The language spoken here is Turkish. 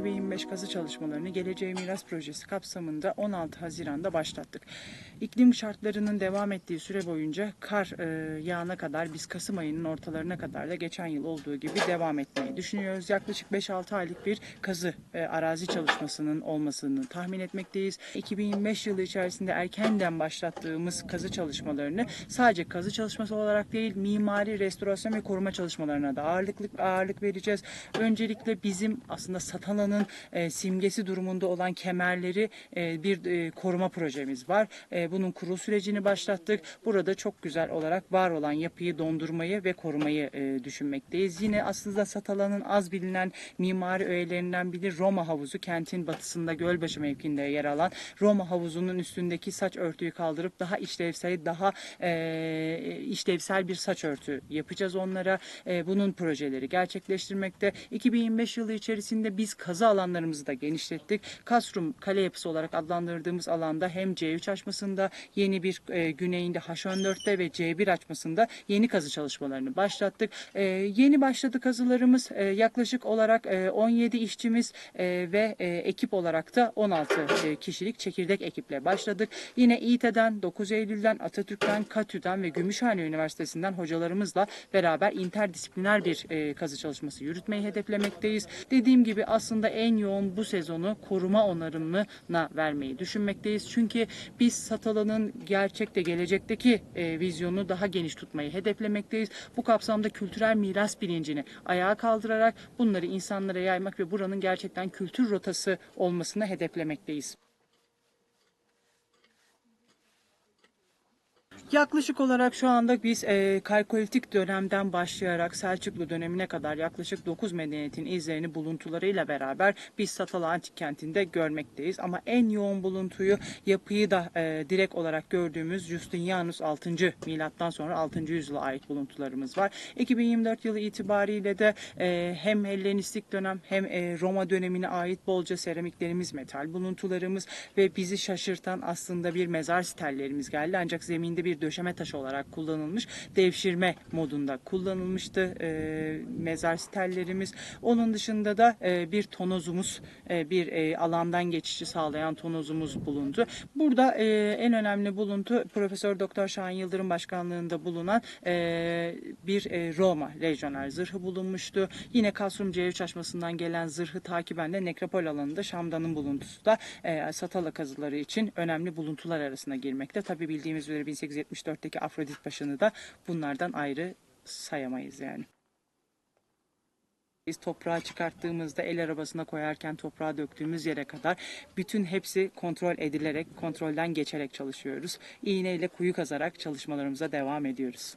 Satala Antik Kenti 2025 kazı çalışmalarını Geleceğe Miras Projesi kapsamında 16 Haziran'da başlattık. İklim şartlarının devam ettiği süre boyunca kar e, yağına kadar biz Kasım ayının ortalarına kadar da geçen yıl olduğu gibi devam etmeyi düşünüyoruz. Yaklaşık 5-6 aylık bir kazı e, arazi çalışmasının olmasını tahmin etmekteyiz. 2025 yılı içerisinde erkenden başlattığımız kazı çalışmalarını sadece kazı çalışması olarak değil mimari, restorasyon ve koruma çalışmalarına da ağırlık ağırlık vereceğiz. Öncelikle bizim aslında Satala'nın e, simgesi durumunda olan kemerleri e, bir e, koruma projemiz var. E, bunun kurul sürecini başlattık. Burada çok güzel olarak var olan yapıyı dondurmayı ve korumayı e, düşünmekteyiz. Yine aslında Satala'nın az bilinen mimari öğelerinden biri Roma havuzu. Kentin batısında Gölbaşı mevkinde yer alan Roma havuzunun üstündeki saç örtüyü kaldırıp daha işlevsel, daha e, işlevsel bir saç örtü yapacağız onlara. E, bunun projeleri gerçekleştirmekte. 2025 yılı içerisinde biz kazı alanlarımızı da genişlettik. Kasrum kale yapısı olarak adlandırdığımız alanda hem C3 açmasında yeni bir e, güneyinde H14'te ve C1 açmasında yeni kazı çalışmalarını başlattık. E, yeni başladı kazılarımız e, yaklaşık olarak e, 17 işçimiz e, ve e, ekip olarak da 16 e, kişilik çekirdek ekiple başladık. Yine İİTE'den, 9 Eylül'den, Atatürk'ten, KATÜ'den ve Gümüşhane Üniversitesi'nden hocalarımızla beraber interdisipliner bir e, kazı çalışması yürütmeyi hedeflemekteyiz. Dediğim gibi aslında en yoğun bu sezonu koruma onarımına vermeyi düşünmekteyiz. Çünkü biz Satala'nın gerçekte gelecekteki e, vizyonu daha geniş tutmayı hedeflemekteyiz. Bu kapsamda kültürel miras bilincini ayağa kaldırarak bunları insanlara yaymak ve buranın gerçekten kültür rotası olmasını hedeflemekteyiz. Yaklaşık olarak şu anda biz e, kalkolitik dönemden başlayarak Selçuklu dönemine kadar yaklaşık 9 medeniyetin izlerini buluntularıyla beraber biz Satala Antik Kenti'nde görmekteyiz. Ama en yoğun buluntuyu yapıyı da e, direkt olarak gördüğümüz Justinianus 6. milattan sonra 6. yüzyıla ait buluntularımız var. 2024 yılı itibariyle de e, hem Hellenistik dönem hem e, Roma dönemine ait bolca seramiklerimiz, metal buluntularımız ve bizi şaşırtan aslında bir mezar stellerimiz geldi. Ancak zeminde bir döşeme taşı olarak kullanılmış. Devşirme modunda kullanılmıştı e, mezar stellerimiz. Onun dışında da e, bir tonozumuz, e, bir e, alandan geçişi sağlayan tonozumuz bulundu. Burada e, en önemli buluntu Profesör Doktor Şahin Yıldırım başkanlığında bulunan e, bir e, Roma lejyoner zırhı bulunmuştu. Yine Kasrum C3 açmasından gelen zırhı takiben de nekropol alanında Şamdan'ın buluntusu da e, Satala kazıları için önemli buluntular arasına girmekte. Tabi bildiğimiz üzere 1874'teki Afrodit Paşa'nı da bunlardan ayrı sayamayız yani. Biz toprağı çıkarttığımızda el arabasına koyarken toprağa döktüğümüz yere kadar bütün hepsi kontrol edilerek, kontrolden geçerek çalışıyoruz. İğneyle kuyu kazarak çalışmalarımıza devam ediyoruz.